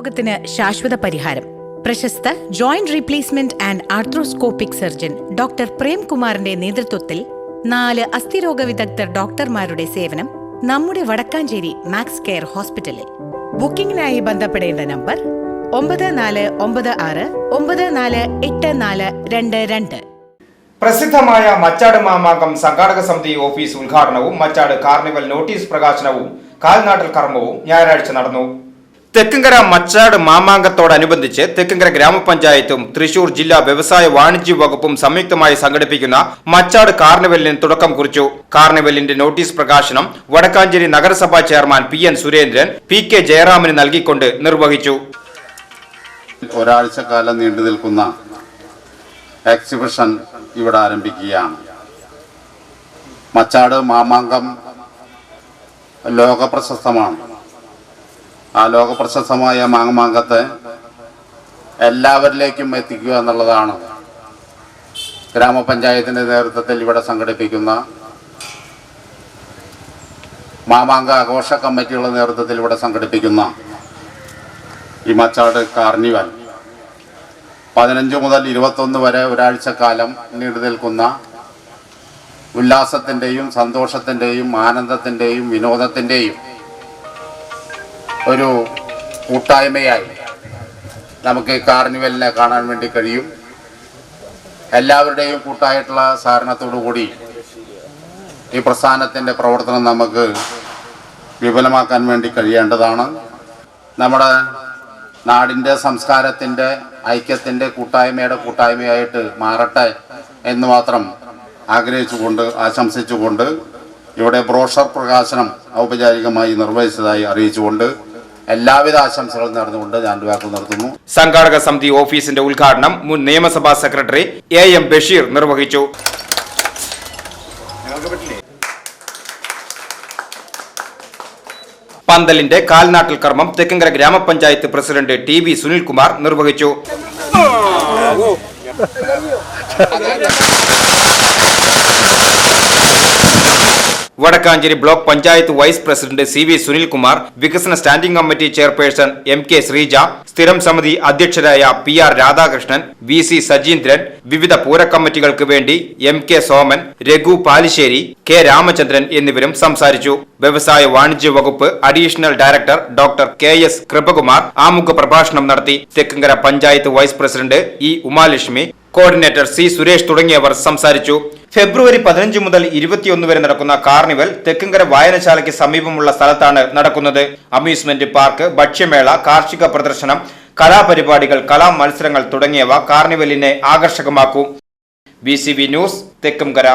രോഗത്തിന് ശാശ്വത പരിഹാരം. പ്രശസ്ത joint replacement and arthroscopic surgeon doctor പ്രേംകുമാറിന്റെ നേതൃത്വത്തിൽ നാല് അസ്ഥിരോഗ വിദഗ്ധർ ഡോക്ടർമാരുടെ സേവനം നമ്മുടെ വടക്കാഞ്ചേരി മാക്സ് കെയർ ഹോസ്പിറ്റലിൽ. ബുക്കിംഗിനായി ബന്ധപ്പെടേണ്ട നമ്പർ ഒമ്പത് നാല് ഒമ്പത് ആറ് ഒമ്പത് നാല് എട്ട് നാല് രണ്ട് രണ്ട്. പ്രസിദ്ധമായ മച്ചാട് മാമാങ്കം സംഘാടക സമിതി ഓഫീസ് ഉദ്ഘാടനവും മച്ചാട് കാർണിവൽ നോട്ടീസ് പ്രകാശനവും കാൽനാട്ടൽ കർമ്മവും ഞായറാഴ്ച നടന്നു. തെക്കുംകര മച്ചാട് മാമാങ്കത്തോടനുബന്ധിച്ച് തെക്കുംകര ഗ്രാമപഞ്ചായത്തും തൃശൂർ ജില്ലാ വ്യവസായ വാണിജ്യ വകുപ്പും സംയുക്തമായി സംഘടിപ്പിക്കുന്ന മച്ചാട് കാർണിവലിന് തുടക്കം കുറിച്ചു. കാർണിവലിന്റെ നോട്ടീസ് പ്രകാശനം വടക്കാഞ്ചേരി നഗരസഭാ chairman P N Surendran P K ജയറാമിന് നൽകിക്കൊണ്ട് നിർവഹിച്ചു. ഒരാഴ്ച കാലം നീണ്ടു നിൽക്കുന്ന എക്സിബിഷൻ ഇവിടെ ആരംഭിക്കുകയാണ്. മച്ചാട് മാമാങ്കം ലോകപ്രശസ്തമാണ്. ആ ലോകപ്രശസ്തമായ മാങ്ങമാങ്കത്തെ എല്ലാവരിലേക്കും എത്തിക്കുക എന്നുള്ളതാണ്. ഗ്രാമപഞ്ചായത്തിന്റെ നേതൃത്വത്തിൽ ഇവിടെ സംഘടിപ്പിക്കുന്ന മാമാങ്ക ആഘോഷ കമ്മിറ്റികളുടെ നേതൃത്വത്തിൽ ഇവിടെ സംഘടിപ്പിക്കുന്ന ഈ മച്ചാട് കാർണിവൽ. പതിനഞ്ച് മുതൽ ഇരുപത്തൊന്ന് വരെ ഒരാഴ്ച കാലം നീണ്ടു നിൽക്കുന്ന ഉല്ലാസത്തിന്റെയും സന്തോഷത്തിന്റെയും ആനന്ദത്തിന്റെയും വിനോദത്തിന്റെയും ഒരു കൂട്ടായ്മയായി നമുക്ക് കാർണിവലിനെ കാണാൻ വേണ്ടി കഴിയും. എല്ലാവരുടെയും കൂട്ടായിട്ടുള്ള സഹകരണത്തോടു കൂടി ഈ പ്രസ്ഥാനത്തിന്റെ പ്രവർത്തനം നമുക്ക് വിപുലമാക്കാൻ വേണ്ടി കഴിയേണ്ടതാണ്. നമ്മുടെ നാടിന്റെ സംസ്കാരത്തിന്റെ ഐക്യത്തിന്റെ കൂട്ടായ്മയുടെ കൂട്ടായ്മയായിട്ട് മാറട്ടെ എന്ന് മാത്രം ആഗ്രഹിച്ചുകൊണ്ട് ആശംസിച്ചുകൊണ്ട് ഇവിടെ ബ്രോഷർ പ്രകാശനം ഔപചാരികമായി നിർവഹിച്ചതായി അറിയിച്ചുകൊണ്ട് എല്ലാവിധ ആശംസകളും നേർന്നുകൊണ്ട് ഞാൻ വാക്കുകൾ നടത്തുന്നു സംഘാടക സമിതി ഓഫീസിന്റെ ഉദ്ഘാടനം മുൻ നിയമസഭാ സെക്രട്ടറി എ എം ബഷീർ നിർവഹിച്ചു. പന്തലിന്റെ കാൽനാട്ടൽ കർമ്മം തെക്കങ്കര ഗ്രാമപഞ്ചായത്ത് പ്രസിഡന്റ് ടി വി സുനിൽകുമാർ നിർവഹിച്ചു. Vadakkancherry block panchayat vice president C V Sunilkumar വികസന standing committee chairperson M K Sreeja സ്ഥിരം സമിതി അധ്യക്ഷരായ P R Radhakrishnan V C Sajeendran വിവിധ പൂരക്കമ്മിറ്റികൾക്ക് വേണ്ടി M K Soman Raghu Palissery K Ramachandran എന്നിവരും സംസാരിച്ചു. വ്യവസായ വാണിജ്യ വകുപ്പ് additional director doctor K S Kripakumar ആമുഖ പ്രഭാഷണം നടത്തി. Thekkankara panchayat vice president E Umalakshmi coordinator C Suresh തുടങ്ങിയവർ സംസാരിച്ചു. ഫെബ്രുവരി പതിനഞ്ച് മുതൽ ഇരുപത്തിയൊന്ന് വരെ നടക്കുന്ന കാർണിവൽ തെക്കുംകര വായനശാലയ്ക്ക് സമീപമുള്ള സ്ഥലത്താണ് നടക്കുന്നത്. അമ്യൂസ്മെന്റ് പാർക്ക് ഭക്ഷ്യമേള കാർഷിക പ്രദർശനം കലാപരിപാടികൾ കലാ മത്സരങ്ങൾ തുടങ്ങിയവ കാർണിവലിനെ ആകർഷകമാക്കും. B news Thekkumkara